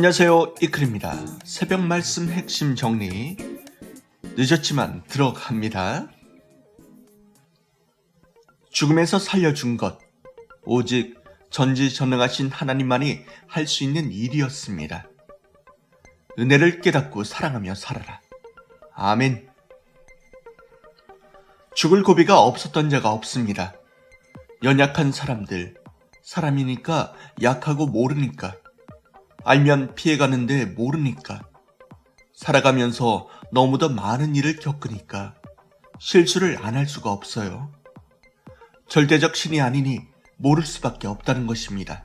안녕하세요 이클입니다. 새벽 말씀 핵심 정리 늦었지만 들어갑니다. 죽음에서 살려준 것 오직 전지전능하신 하나님만이 할 수 있는 일이었습니다. 은혜를 깨닫고 사랑하며 살아라. 아멘. 죽을 고비가 없었던 자가 없습니다. 연약한 사람들, 사람이니까 약하고 모르니까, 알면 피해가는데 모르니까, 살아가면서 너무도 많은 일을 겪으니까 실수를 안 할 수가 없어요. 절대적 신이 아니니 모를 수밖에 없다는 것입니다.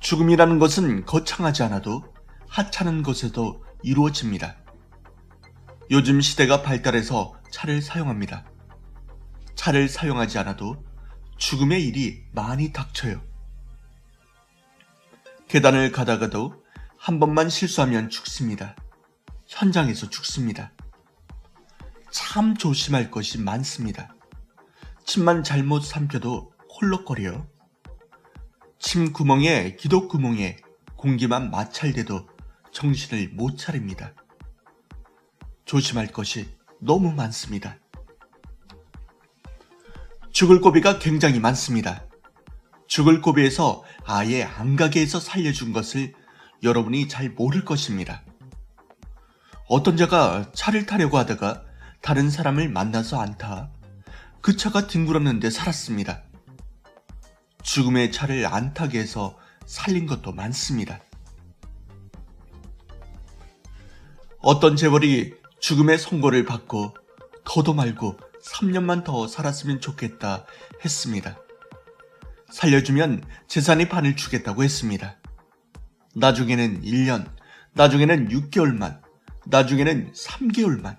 죽음이라는 것은 거창하지 않아도 하찮은 것에도 이루어집니다. 요즘 시대가 발달해서 차를 사용합니다. 차를 사용하지 않아도 죽음의 일이 많이 닥쳐요. 계단을 가다가도 한 번만 실수하면 죽습니다. 현장에서 죽습니다. 참 조심할 것이 많습니다. 침만 잘못 삼켜도 홀럭거려요. 침 구멍에 기도 구멍에 공기만 마찰돼도 정신을 못 차립니다. 조심할 것이 너무 많습니다. 죽을 고비가 굉장히 많습니다. 죽을 고비에서 아예 안 가게 해서 살려준 것을 여러분이 잘 모를 것입니다. 어떤 자가 차를 타려고 하다가 다른 사람을 만나서 안 타. 그 차가 뒹굴었는데 살았습니다. 죽음의 차를 안 타게 해서 살린 것도 많습니다. 어떤 재벌이 죽음의 선고를 받고 더도 말고 3년만 더 살았으면 좋겠다 했습니다. 살려주면 재산의 반을 주겠다고 했습니다. 나중에는 1년, 나중에는 6개월만, 나중에는 3개월만,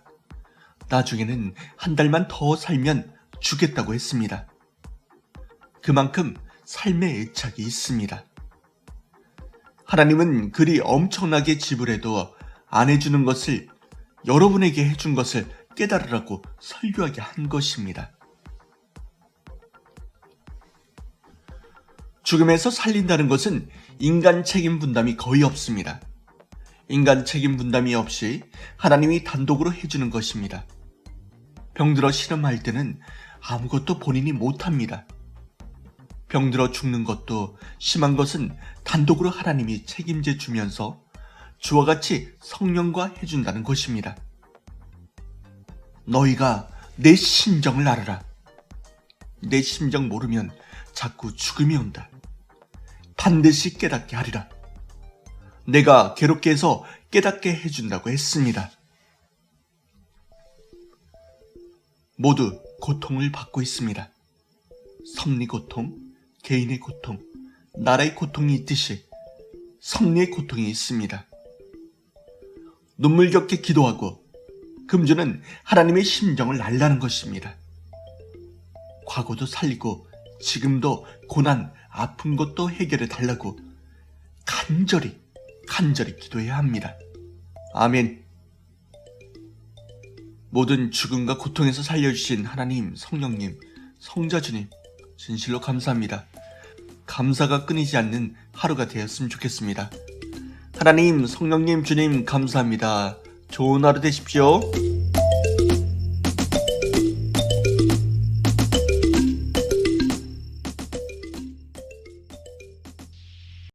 나중에는 한 달만 더 살면 주겠다고 했습니다. 그만큼 삶의 애착이 있습니다. 하나님은 그리 엄청나게 지불해도 안 해주는 것을 여러분에게 해준 것을 깨달으라고 설교하게 한 것입니다. 죽음에서 살린다는 것은 인간 책임 분담이 거의 없습니다. 인간 책임 분담이 없이 하나님이 단독으로 해주는 것입니다. 병들어 실험할 때는 아무것도 본인이 못합니다. 병들어 죽는 것도 심한 것은 단독으로 하나님이 책임져 주면서 주와 같이 성령과 해준다는 것입니다. 너희가 내 심정을 알아라. 내 심정 모르면 자꾸 죽음이 온다. 반드시 깨닫게 하리라. 내가 괴롭게 해서 깨닫게 해준다고 했습니다. 모두 고통을 받고 있습니다. 섭리 고통, 개인의 고통, 나라의 고통이 있듯이 섭리의 고통이 있습니다. 눈물겹게 기도하고 금주는 하나님의 심정을 알라는 것입니다. 과거도 살리고 지금도 고난, 아픈 것도 해결해 달라고 간절히, 간절히 기도해야 합니다. 아멘. 모든 죽음과 고통에서 살려주신 하나님, 성령님, 성자주님, 진실로 감사합니다. 감사가 끊이지 않는 하루가 되었으면 좋겠습니다. 하나님, 성령님, 주님, 감사합니다. 좋은 하루 되십시오.